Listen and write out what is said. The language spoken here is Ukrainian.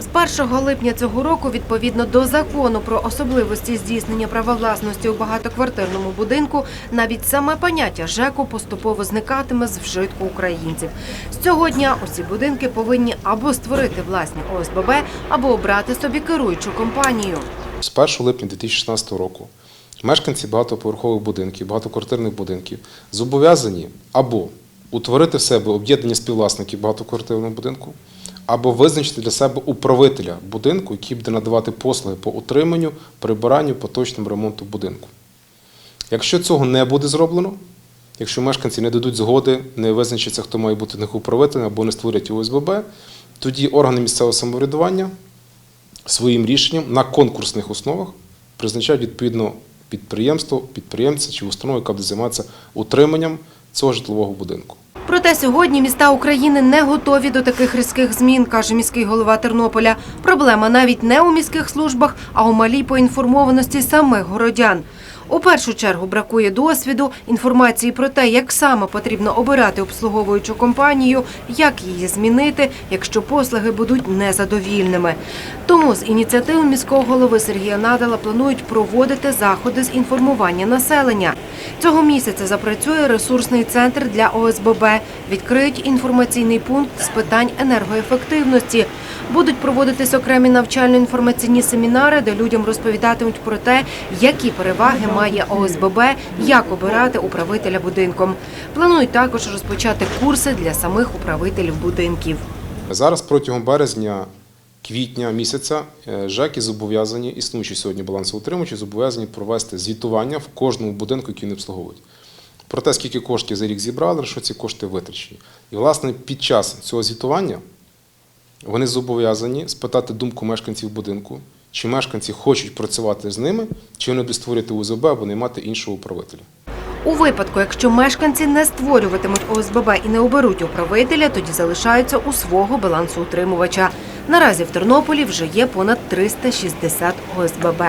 З 1 липня цього року, відповідно до закону про особливості здійснення права власності у багатоквартирному будинку, навіть саме поняття ЖЕКу поступово зникатиме з вжитку українців. З цього дня усі будинки повинні або створити власні ОСББ, або обрати собі керуючу компанію. З 1 липня 2016 року мешканці багатоповерхових будинків, багатоквартирних будинків зобов'язані або утворити в себе об'єднання співвласників багатоквартирного будинку, або визначити для себе управителя будинку, який буде надавати послуги по утриманню, прибиранню, поточному ремонту будинку. Якщо цього не буде зроблено, якщо мешканці не дадуть згоди, не визначаться, хто має бути них управителем або не створять ОСББ, тоді органи місцевого самоврядування своїм рішенням на конкурсних основах призначають відповідно підприємство, підприємця чи установу, яка буде займатися утриманням цього житлового будинку. Проте сьогодні міста України не готові до таких різких змін, каже міський голова Тернополя. Проблема навіть не у міських службах, а у малій поінформованості самих городян. У першу чергу бракує досвіду, інформації про те, як саме потрібно обирати обслуговуючу компанію, як її змінити, якщо послуги будуть незадовільними. Тому з ініціативи міського голови Сергія Надала планують проводити заходи з інформування населення. Цього місяця запрацює ресурсний центр для ОСББ. Відкриють інформаційний пункт з питань енергоефективності. Будуть проводитись окремі навчально-інформаційні семінари, де людям розповідатимуть про те, які переваги має ОСББ, як обирати управителя будинком. Планують також розпочати курси для самих управителів будинків. Зараз протягом березня, квітня місяця е, ЖЕКи зобов'язані, існуючі сьогодні балансоутримувачі, зобов'язані провести звітування в кожному будинку, який вони обслуговують. Про те, скільки коштів за рік зібрали, що ці кошти витрачені. І, власне, під час цього звітування вони зобов'язані спитати думку мешканців будинку, чи мешканці хочуть працювати з ними, чи вони будуть створювати УЗБ або наймати іншого управителя. У випадку, якщо мешканці не створюватимуть ОСББ і не оберуть управителя, тоді залишаються у свого балансу утримувача. Наразі в Тернополі вже є понад 360 ОСББ.